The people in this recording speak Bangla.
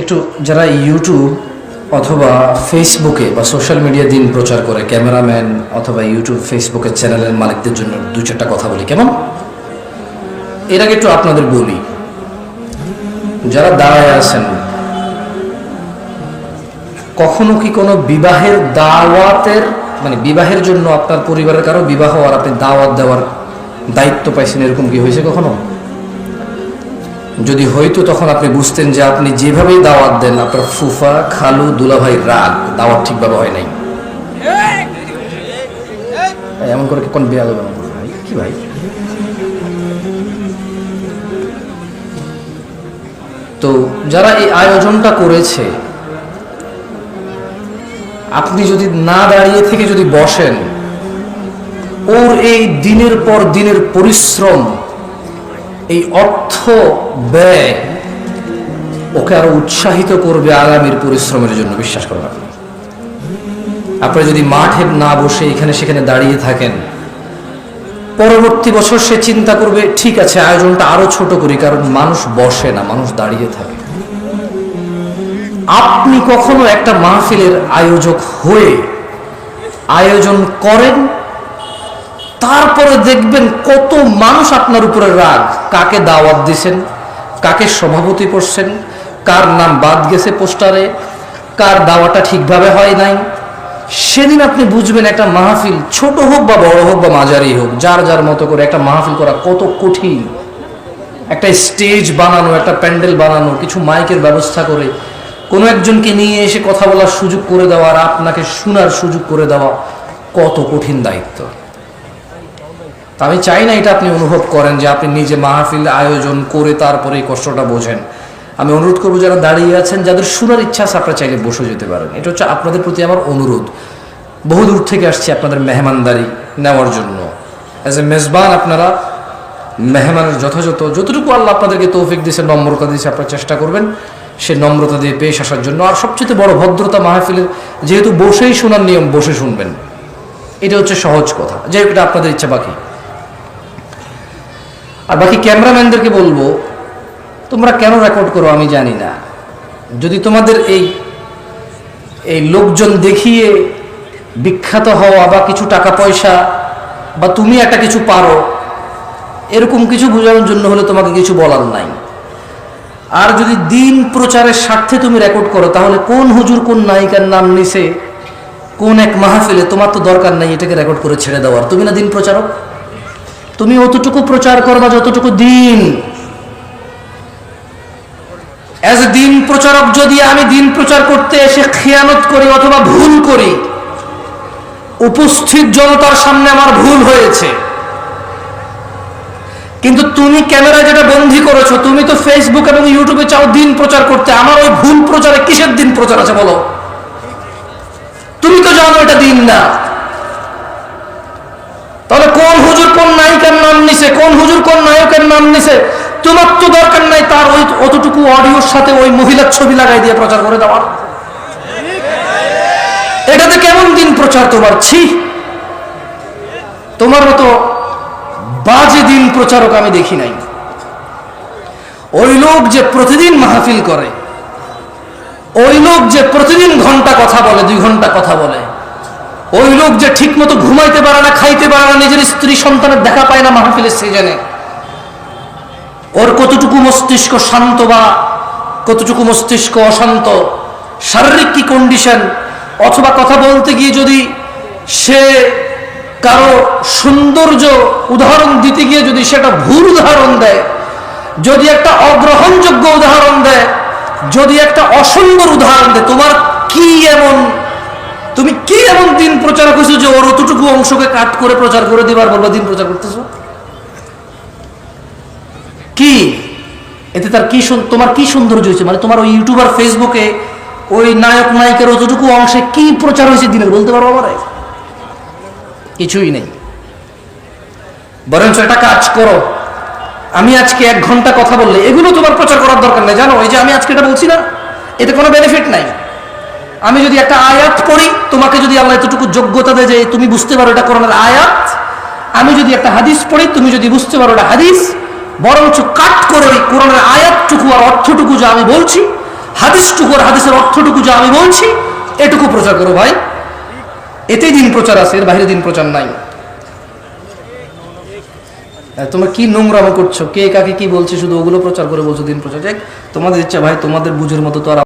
একটু যারা ইউটিউব অথবা ফেসবুকে বা সোশ্যাল মিডিয়া দিন প্রচার করে ক্যামেরাম্যান অথবা ইউটিউব ফেসবুকের চ্যানেলের মালিকদের জন্য দু চারটা কথা বলি, কেমন? এর আগে একটু আপনাদের বলি, যারা দাঁড়ায় আছেন, কখনো কি কোনো বিবাহের দাওয়াতের মানে বিবাহের জন্য আপনার পরিবারের কারও বিবাহ আর আপনি দাওয়াত দেওয়ার দায়িত্ব পাইছেন? এরকম কি হয়েছে কখনো? যদি হইতো তখন আপনি বুঝতেন যে আপনি যেভাবেই দাওয়াত দেন, আপনার ফুফা, খালু, দুলাভাই রাগ, দাওয়াত ঠিকভাবে হয় নাই। এমন করে কোন বিয়া দেবে কি ভাই? তো যারা এই আয়োজনটা করেছে, আপনি যদি না দাঁড়িয়ে থেকে যদি বসেন, ওর এই দিনের পর দিনের পরিশ্রম এই অর্থ ব্যয় ওকে আরও উৎসাহিত করবে আগামীর পরিশ্রমের জন্য, বিশ্বাস করেন আপনি। আপনি যদি মাঠে না বসে এখানে সেখানে দাঁড়িয়ে থাকেন, পরবর্তী বছর সে চিন্তা করবে, ঠিক আছে, আয়োজনটা আরও ছোট করি, কারণ মানুষ বসে না, মানুষ দাঁড়িয়ে থাকে। আপনি কখনো একটা মাহফিলের আয়োজক হয়ে আয়োজন করেন তারপরে দেখবেন কত মানুষ আপনার উপরে রাগ। কাকে দাওয়াত দিছেন? কাকে সভাপতি করছেন কার নাম বাদ গেছে পোস্টারে? কার দাওয়াটা ঠিকভাবে হয় নাই? সেদিন আপনি বুঝবেন একটা মাহফিল ছোট হোক বা বড় হোক বা মাঝারি হোক, যার যার মতো করে একটা মাহফিল করা কত কঠিন। একটা স্টেজ বানানো, একটা প্যান্ডেল বানানো, কিছু মাইকের ব্যবস্থা করে, কোনো একজনকে নিয়ে এসে কথা বলার সুযোগ করে দেওয়া আর আপনাকে শোনার সুযোগ করে দেওয়া কত কঠিন দায়িত্ব। তা আমি চাই না এটা আপনি অনুভব করেন যে আপনি নিজে মাহফিল আয়োজন করে তারপরে এই কষ্টটা বোঝেন। আমি অনুরোধ করব যারা দাঁড়িয়ে আছেন, যাদের শোনার ইচ্ছা আছে আপনারা চাইলে বসে যেতে পারেন। এটা হচ্ছে আপনাদের প্রতি আমার অনুরোধ। বহু দূর থেকে আসছি আপনাদের মেহমানদারি নেওয়ার জন্য। অ্যাজ এ মেজবান আপনারা, মেহমানের যথাযথ যতটুকু আল্লাহ আপনাদেরকে তৌফিক দিয়েছে, নম্রতা দিয়েছে, আপনারা চেষ্টা করবেন সে নম্রতা দিয়ে পেশ আসার জন্য। আর সবচেয়ে বড় ভদ্রতা মাহফিলের, যেহেতু বসেই শোনার নিয়ম, বসে শুনবেন। এটা হচ্ছে সহজ কথা। যে এটা আপনাদের ইচ্ছা বাকি। আর বাকি ক্যামেরাম্যানদেরকে বলব, তোমরা কেন রেকর্ড করো আমি জানি না। যদি তোমাদের এই এই লোকজন দেখিয়ে বিখ্যাত হওয়া বা কিছু টাকা পয়সা বা তুমি একটা কিছু পারো, এরকম কিছু বোঝানোর জন্য হলে তোমাকে কিছু বলার নাই। আর যদি দিন প্রচারের স্বার্থে তুমি রেকর্ড করো, তাহলে কোন হুজুর, কোন নায়িকার নাম নিছে, কোন এক মাহফিলে তোমার তো দরকার নাই এটাকে রেকর্ড করে ছেড়ে দেওয়ার। তুমি না দিন প্রচারক? তুমি অতটুকু প্রচার করবা যতটুকু দিন। অ্যাজ দিন প্রচারক, যদি আমি দিন প্রচার করতে এসে খেয়ানত করি অথবা ভুল করি, উপস্থিত জনতার সামনে আমার ভুল হয়েছে। কিন্তু তুমি ক্যামেরায় যেটা বন্দি করেছ, তুমি তো ফেসবুক এবং ইউটিউবে চাও দিন প্রচার করতে। আমার ওই ভুল প্রচারে কিসের দিন প্রচার আছে বলো? তুমি তো জানো এটা দিন না। তাহলে কোন হুজুর কোন নায়িকার নাম নিছে? কোন হুজুর কোন নায়কের নাম নিছে? তোমার তো দরকার নাই তার ওই অতটুকু অডিওর সাথে ওই মহিলার ছবি লাগাই দিয়ে প্রচার করে দেওয়ার। এটাতে কেমন দিন প্রচার তোমার? ছি! তোমার মতো বাজে দিন প্রচারক আমি দেখি নাই। ওই লোক যে প্রতিদিন মাহফিল করে, ওই লোক যে প্রতিদিন ঘণ্টা কথা বলে, দুই ঘণ্টা কথা বলে ওই লোক যে ঠিক মতো ঘুমাইতে পারে না, খাইতে পারে না, নিজের স্ত্রী সন্তানের দেখা পায় না মাহফিলের সিজনে ওর কতটুকু মস্তিষ্ক শান্ত বা কতটুকু মস্তিষ্ক অশান্ত, শারীরিক কি কন্ডিশন অথবা কথা বলতে গিয়ে যদি সে কারও সৌন্দর্য উদাহরণ দিতে গিয়ে যদি সেটা ভুল উদাহরণ দেয়, যদি একটা অগ্রহণযোগ্য উদাহরণ দেয়, যদি একটা অসুন্দর উদাহরণ দেয়, তোমার কি এমন তুমি কি এমন দিন প্রচার করছ যে ওর অতটুকু অংশকে কাট করে প্রচার করে দিবার বলবা, দিন প্রচার করতেছো? কি? এতে তার কি তোমার কি সৌন্দর্য হয়েছে? মানে তোমার ওই ইউটিউবার ফেসবুকে ওই নায়ক, নায়িকার অতটুকু অংশে কি প্রচার হয়েছে দিনের? বলতে পারব আমার। কিছুই নেই। বরঞ্চ একটা কাজ করো। আমি আজকে এক ঘণ্টা কথা বললে এগুলো তোমার প্রচার করার দরকার নেই। জানো, এই যে আমি আজকে এটা বলছি না, এতে কোনো বেনিফিট নাই। আমি যদি একটা আয়াত পড়ি, তোমাকে যদি আল্লাহ এতটুকু যোগ্যতা দেয় যে তুমি বুঝতে পারো এটা কোরআনের আয়াত, আমি যদি একটা হাদিস পড়ি, তুমি যদি বুঝতে পারো এটা হাদিস, বরঞ্চ কাট করে ওই কোরআনের আয়াতটুকু আর অর্থটুকু যা আমি বলছি, হাদিসটুকু আর হাদিসের অর্থটুকু যা আমি বলছি, এটুকু প্রচার করো ভাই। এতেই দিন প্রচার আছে, এর বাইরে দিন প্রচার নাই। তোমরা কি নোংরামো করছ? কে কাকে কি বলছে? শুধু ওগুলো প্রচার করে বলছো দিন প্রচার। তোমাদের ইচ্ছা ভাই, তোমাদের বুঝের মতো তো আর